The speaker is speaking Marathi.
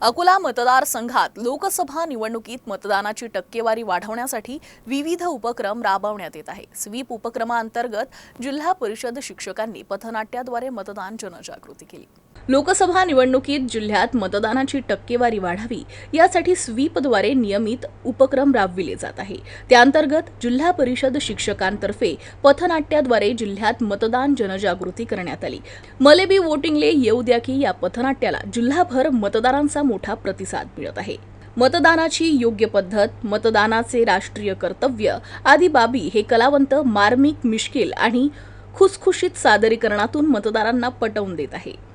अकोला मतदारसंघात लोकसभा निवडणुकीत मतदानाची टक्केवारी वाढवण्यासाठी विविध उपक्रम राबवण्यात येत आहे स्वीप उपक्रमाअंतर्गत जिल्हा परिषद शिक्षकांनी पथनाट्याद्वारे मतदान जनजागृती केली. लोकसभा निवडणुकीत जिल्ह्यात मतदानाची टक्केवारी वाढावी यासाठी स्वीपद्वारे नियमित उपक्रम राबविले जात आहे. त्याअंतर्गत जिल्हा परिषद शिक्षकांतर्फे पथनाट्याद्वारे जिल्ह्यात मतदान जनजागृती करण्यात आली. मलेबी वोटिंगले येऊ द्या की या पथनाट्याला जिल्हाभर मतदारांचा मोठा प्रतिसाद मिळत आहे. मतदानाची योग्य पद्धत मतदानाचे राष्ट्रीय कर्तव्य आदी बाबी हे कलावंत मार्मिक मिश्किल आणि खुसखुशीत सादरीकरणातून मतदारांना पटवून देत आहे.